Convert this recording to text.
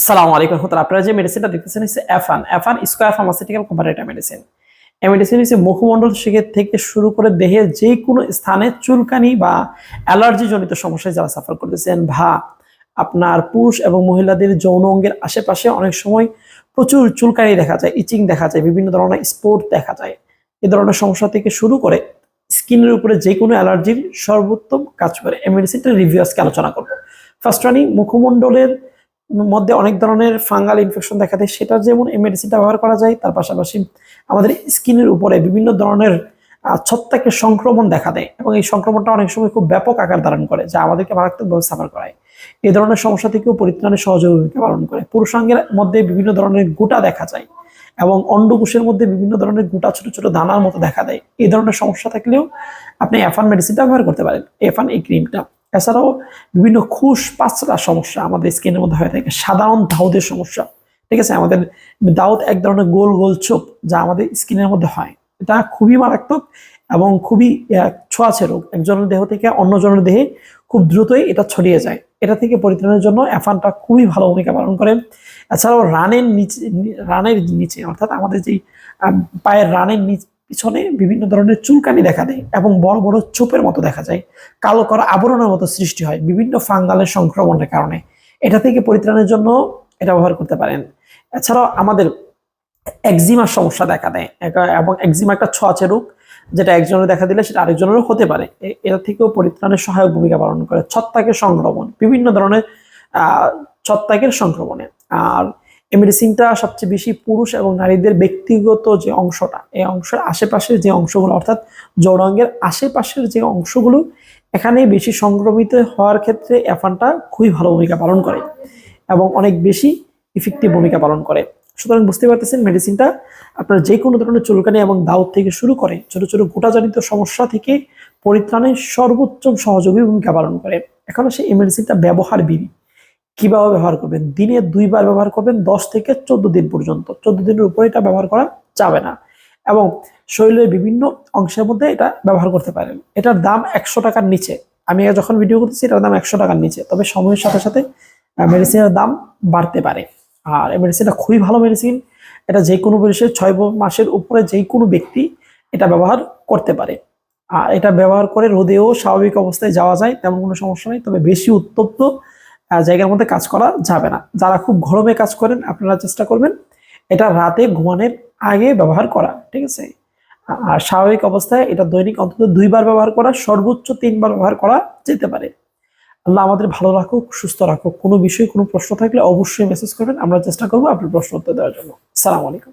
আসসালামু আলাইকুম রহমতুল্লাহ। আপনারা যে মেডিসিনটা দেখতেছেন হচ্ছে এফান এফান স্কোয়ার ফার্মাসিউটিক্যাল কোম্পানির মেডিসিন এই মেডিসিন হচ্ছে মুখমণ্ডল শিখে থেকে শুরু করে দেহের যে কোনো স্থানে চুলকানি বা অ্যালার্জি জনিত সমস্যায় যারা সাফার করতেছেন বা আপনার পুরুষ এবং মহিলাদের যৌন অঙ্গের আশেপাশে অনেক সময় প্রচুর চুলকানি দেখা যায় ইচিং দেখা যায়, বিভিন্ন ধরনের স্পোর্ট দেখা যায়। এ ধরনের সমস্যা থেকে শুরু করে স্কিনের উপরে যে কোনো অ্যালার্জির সর্বোত্তম কাজ করে। এই মেডিসিনটা রিভিউ আজকে আলোচনা করব। ফার্স্ট রানি মুখমণ্ডলের মধ্যে অনেক ধরনের ফাঙ্গাল ইনফেকশন দেখা দেয়। সেটা যেমন এই মেডিসিনটা ব্যবহার করা যায়, তার পাশাপাশি আমাদের স্কিনের উপরে বিভিন্ন ধরনের ছত্রাকের সংক্রমণ দেখা দেয় এবং এই সংক্রমণটা অনেক সময় খুব ব্যাপক আকার ধারণ করে, যা আমাদেরকে মারাত্মকভাবে সাফার করায়। এই ধরনের সমস্যা থেকেও পরিত্রাণে সহযোগী ভূমিকা পালন করে। পুরুষাঙ্গের মধ্যে বিভিন্ন ধরনের গোটা দেখা যায় এবং অন্ডকোষের মধ্যে বিভিন্ন ধরনের গোটা ছোট ছোট দানার মতো দেখা দেয়। এই ধরনের সমস্যা থাকলেও আপনি এফান মেডিসিনটা ব্যবহার করতে পারেন এফান এই ক্রিমটা এছাড়াও বিভিন্ন খুশ পাঁচটা সমস্যা আমাদের স্কিনের মধ্যে হয়ে থাকে। সাধারণ দাউদের সমস্যা, ঠিক আছে? আমাদের দাউদ এক ধরনের গোল গোল চোপ যা আমাদের স্কিনের মধ্যে হয়। এটা খুবই মারাত্মক এবং খুবই ছোঁয়াছে রোগ। একজনের দেহ থেকে অন্যজনের দেহে খুব দ্রুতই এটা ছড়িয়ে যায়। এটা থেকে পরিত্রাণের জন্য অ্যাফানটা খুবই ভালো ভূমিকা পালন করে। এছাড়াও রানের নিচে রানের নিচে, অর্থাৎ আমাদের যেই পায়ের রানের নিচ পিছনে বিভিন্ন ধরনের চুলকানি দেখা দেয় এবং বড় বড় চোপের মতো দেখা যায়। কালো করা আবরণের মতো সৃষ্টি হয় বিভিন্ন ফাঙ্গালের সংক্রমণের কারণে। এটা থেকে পরিত্রাণের জন্য এটা ব্যবহার করতে পারেন। এছাড়াও আমাদের একজিমার সমস্যা দেখা দেয়। এবং একজিমা একটা ছোঁয়াচে রোগ যেটা একজনের দেখা দিলে সেটা আরেকজনেরও হতে পারে। এটা থেকেও পরিত্রাণের সহায়ক ভূমিকা পালন করে। ছত্রাকের সংক্রমণ বিভিন্ন ধরনের আহ, ছত্রাকের সংক্রমণে। আর এই মেডিসিনটা সবচেয়ে বেশি পুরুষ এবং নারীদের ব্যক্তিগত যে অংশটা, এই অংশের আশেপাশের যে অংশগুলো, অর্থাৎ যৌনাঙ্গের আশেপাশের যে অংশগুলো এখানে বেশি সংক্রমিত হওয়ার ক্ষেত্রে অ্যাফানটা খুবই ভালো ভূমিকা পালন করে এবং অনেক বেশি ইফেক্টিভ ভূমিকা পালন করে। সুতরাং বুঝতে পারতেছেন মেডিসিনটা আপনার যে কোনো ধরনের চুলকানি এবং দাউদ থেকে শুরু করে, ছোট ছোট গোটাজনিত সমস্যা থেকে পরিত্রাণের সর্বোচ্চ সহযোগী ভূমিকা পালন করে। এখন আসে এই মেডিসিনটা ব্যবহার বিধি কীভাবে ব্যবহার করবেন? দিনে দুইবার ব্যবহার করবেন, দশ থেকে চোদ্দ দিন পর্যন্ত। চোদ্দ দিনের উপরে এটা ব্যবহার করা যাবে না। এবং শরীরের বিভিন্ন অংশের মধ্যে এটা ব্যবহার করতে পারেন। এটার দাম একশো টাকার নিচে। আমি যখন ভিডিও করতেছি, এটার দাম একশো টাকার নিচে। তবে সময়ের সাথে সাথে মেডিসিনের দাম বাড়তে পারে। আর এই মেডিসিনটা খুবই ভালো মেডিসিন এটা যে কোনো বয়সে ছয় মাসের উপরে যে কোনো ব্যক্তি এটা ব্যবহার করতে পারে। আর এটা ব্যবহার করে রোদেও স্বাভাবিক অবস্থায় যাওয়া যায়, তেমন কোনো সমস্যা নেই। তবে বেশি উত্তপ্ত জায়গার মধ্যে কাজ করা যাবে না। যারা খুব গরমে কাজ করেন, আপনারা চেষ্টা করবেন এটা রাতে ঘুমানোর আগে ব্যবহার করা, ঠিক আছে? আর স্বাভাবিক অবস্থায় এটা দৈনিক অন্তত দুইবার ব্যবহার করা, সর্বোচ্চ তিনবার ব্যবহার করা যেতে পারে। আল্লাহ আমাদের ভালো রাখুক, সুস্থ রাখুক। কোনো বিষয়ে কোনো প্রশ্ন থাকলে অবশ্যই মেসেজ করবেন, আমরা চেষ্টা করব আপনার প্রশ্ন উত্তর দেওয়ার জন্য। সালাম আলাইকুম।